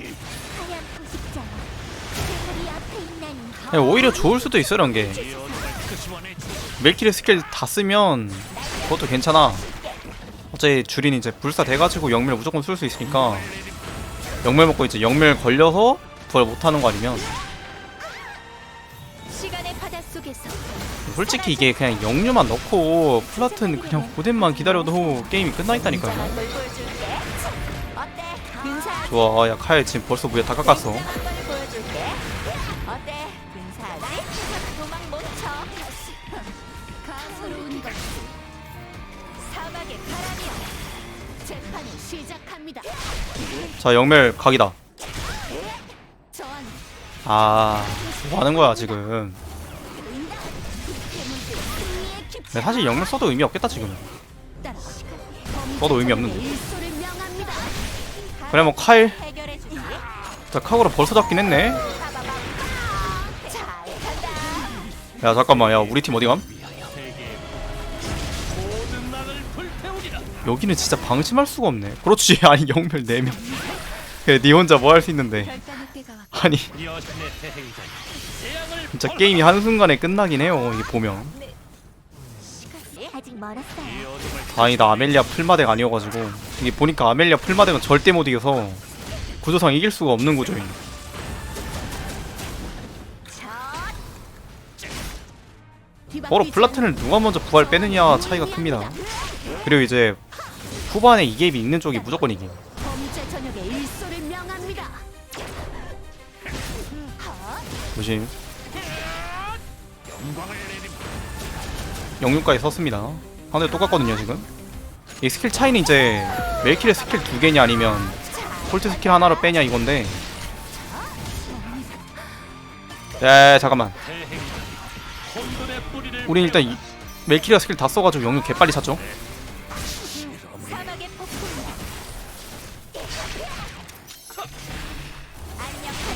하얀 앞에 있나니 네, 오히려 좋을 수도 있어 이런 게. 멜키리 스킬 다 쓰면 그것도 괜찮아. 어차피 줄인 이제 불사 돼가지고 영멸 무조건 쓸 수 있으니까. 영멸 먹고 이제 영멸 걸려서 부활 못하는 거 아니면. 시간의 바다 속에서 솔직히 이게 그냥 영유만 넣고 플라튼 그냥 고뎀만 기다려도 게임이 끝나 있다니까요 좋아. 야 카일 지금 벌써 무에 다 깎았어. 자 영멸 각이다. 아 뭐 하는 거야 지금? 근데 사실 영멸 써도 의미 없겠다 지금. 써도 의미 없는데 그래 뭐 해결해주지 자 카고로 벌써 잡긴 했네. 야 잠깐만. 야 우리 팀 어디 감? 여기는 진짜 방심할 수가 없네. 그렇지. 아니 영멸 4명. 그래 니 혼자 뭐 할 수 있는데. 아니. 진짜 게임이 한순간에 끝나긴 해요 이게 보면 아직 멀었어요. 다행이다. 아멜리아 풀마덱 아니어가지고. 이게 보니까 아멜리아 풀마덱은 절대 못 이겨서 구조상 이길 수가 없는 구조임 바로 플라튼을 누가 먼저 부활 빼느냐 차이가 큽니다. 그리고 이제 후반에 이 갭이 있는 쪽이 무조건 이김. 조심 영육까지 썼습니다. 상대 똑같거든요 지금. 이 스킬 차이는 이제 멜킬의 스킬 두 개냐 아니면 폴트 스킬 하나로 빼냐 이건데. 야 잠깐만. 우린 일단 이, 멜킬의 스킬 다 써가지고 영육 개빨리 찼죠.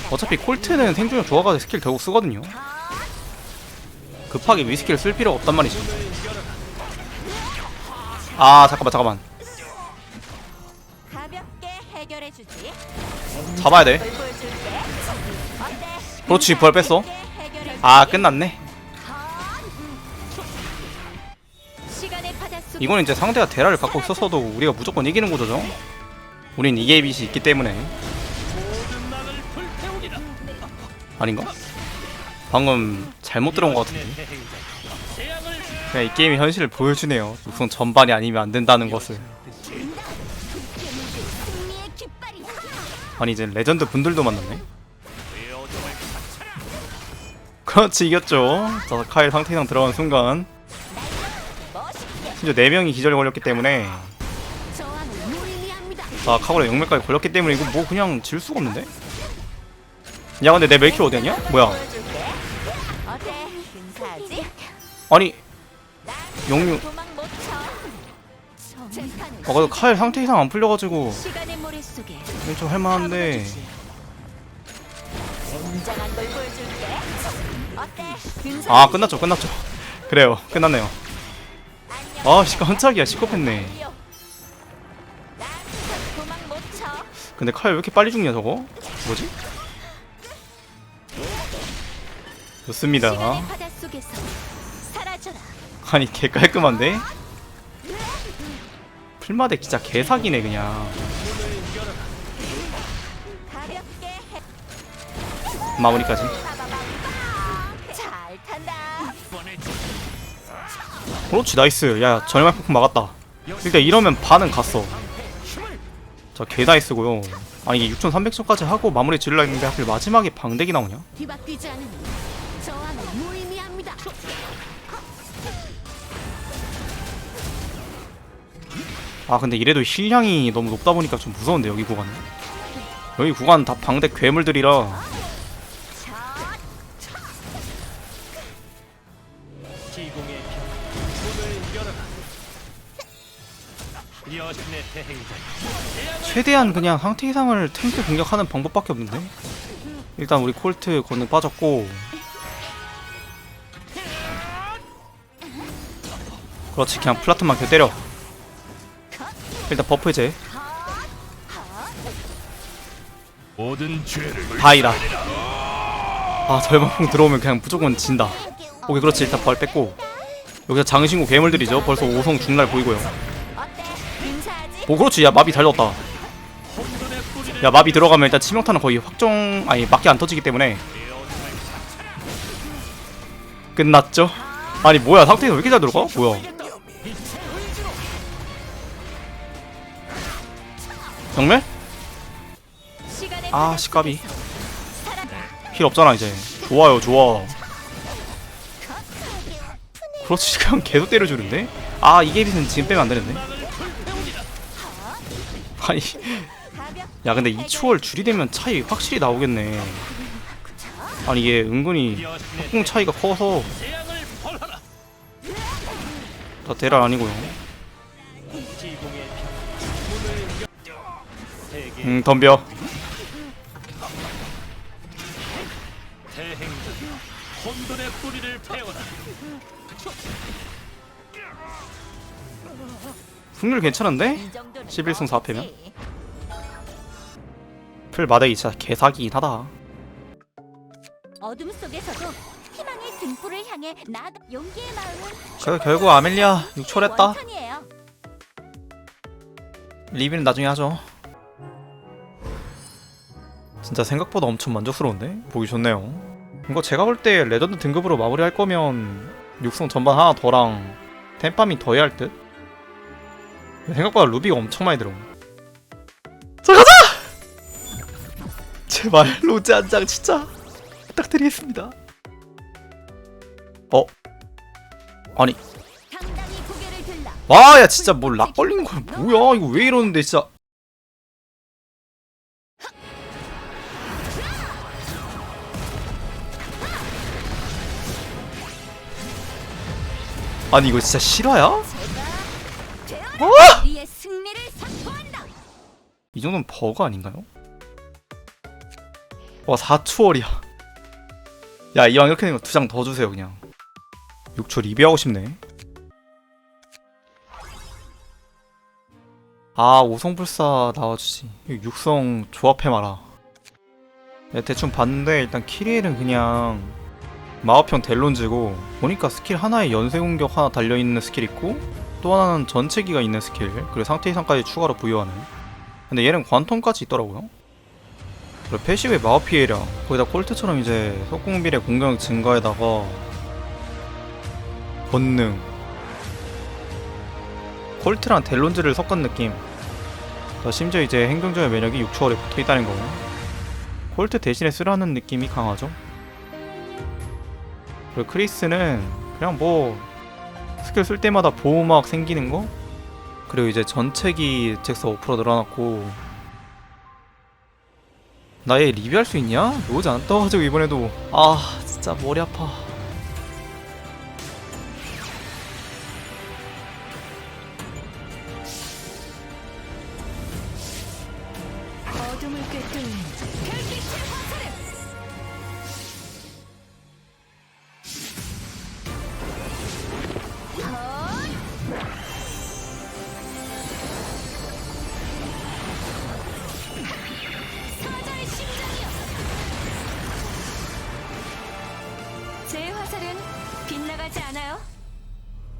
어차피 콜트는 생존력 좋아가지고 스킬 결국 쓰거든요 급하게 위스킬을 쓸 필요가 없단 말이지 아 잠깐만 잠깐만. 잡아야 돼? 그렇지 부활 뺐어. 아 끝났네. 이거는 이제 상대가 데라를 갖고 있었어도 우리가 무조건 이기는 구조죠 우린 이게 빛이 있기 때문에. 아닌가? 방금 잘못 들어온 것 같은데. 그냥 이 게임의 현실을 보여주네요. 우선 전반이 아니면 안 된다는 것을. 아니 이제 레전드 분들도 만났네. 그렇지 이겼죠. 자 카일 상태 이상 들어간 순간. 심지어 4명이 기절에 걸렸기 때문에. 자 카고라 영매까지 걸렸기 때문에 이거 뭐 그냥 질 수가 없는데? 야 근데 내 멜킬 어디 갔냐? 뭐야? 근사하지? 아니 영유. 도망 못 쳐. 재판을 아 그래도 칼 상태 이상 안 풀려가지고 시간의 모래 속에 이거 좀 할만한데. 굉장한 걸 보여줄게. 어때? 근사 아 끝났죠 끝났죠. 그래요 끝났네요. 안녕. 아씨 깜짝이야 시겁했네. 난 도망 못 쳐. 근데 칼 왜 이렇게 빨리 죽냐 저거? 뭐지? 좋습니다. 아니 개 깔끔한데? 풀마덱 진짜 개사기네 그냥. 마무리까지. 그렇지 나이스. 야 전멸 폭풍 막았다. 일단 이러면 반은 갔어. 자 개나이스고요. 아니 이게 6300점까지 하고 마무리 지으려 했는데 하필 마지막에 방대기 나오냐? 아 근데 이래도 힐량이 너무 높다 보니까 좀 무서운데 여기 구간은? 여기 구간 다 방대 괴물들이라. 최대한 그냥 상태 이상을 탱크 공격하는 방법밖에 없는데? 일단 우리 콜트 건능 빠졌고. 그렇지 그냥 플라톤만 겨 때려 일단 버프 해제. 모든 죄를 다이다. 아 절망풍 들어오면 그냥 무조건 진다. 오케이 그렇지. 일단 벌 뺐고. 여기서 장신구 괴물들이죠. 벌써 5성 중날 보이고요? 오 그렇지. 야 마비 달렸다. 야 마비 들어가면 일단 치명타는 거의 확정 아니 맞게 안 터지기 때문에. 끝났죠? 아니 뭐야. 상태에서 왜 이렇게 잘 들어가? 뭐야 시간의 아, 시까비. 힐 없잖아 이제. 좋아요 좋아. 그렇지 그냥 계속 때려주는데? 아 이게 빛은 지금 빼면 안 되는데? 아니. 야 근데 이 추월 줄이 되면 차이 확실히 나오겠네. 아니 이게 은근히 폭풍 차이가 커서. 벌하라 다 대란 아니고요 음 덤벼 혼돈의 뿌리를 베어라 승률 괜찮은데? 이 정도는 11승 4패면? 너무지. 풀 마대기 진짜 개사기긴 하다 어둠 속에서도 희망의 등불을 향해 나가 용기의 마음은 그래서 결국 아멜리아 6초를 했다 원천이에요. 리뷰는 나중에 하죠 진짜 생각보다 엄청 만족스러운데? 보기 좋네요 이거 제가 볼 때 레전드 등급으로 마무리할 거면 육성 전반 하나 더랑 템팜이 더 해야 할 듯? 생각보다 루비가 엄청 많이 들어 자 가자! 제발 로즈 한 장 진짜 부탁드리겠습니다 어? 아니 당당히 고개를 들라. 와야 진짜 뭘락 걸린 거야 뭐야 이거 왜 이러는데 진짜 아니 이거 진짜 실화야? 어? 이 정도면 버그 아닌가요? 와 4초월이야 야 이왕 이렇게 된 거 두 장 더 주세요 그냥 6초 리뷰하고 싶네 아 5성불사 나와주지 6성 조합해 마라 야, 대충 봤는데 일단 키리엘은 그냥 마법형 델론즈고 보니까 스킬 하나에 연쇄 공격 하나 달려있는 스킬 있고 또 하나는 전체기가 있는 스킬 그리고 상태 이상까지 추가로 부여하는. 근데 얘는 관통까지 있더라고요. 그리고 패시브의 마법 피해량 거기다 콜트처럼 이제 속공비례 공격 증가에다가 본능. 콜트랑 델론즈를 섞은 느낌. 더 심지어 이제 행동적인 매력이 6초월에 붙어있다는 거 콜트 대신에 쓰라는 느낌이 강하죠 그리고 크리스는 그냥 뭐 스킬 쓸 때마다 보호막 생기는 거? 그리고 이제 전체기 잭스 5% 늘어났고 나얘 리뷰할 수 있냐? 로즈 안 떠가지고 이번에도. 아 진짜 머리 아파. 어둠을 꿰뚫는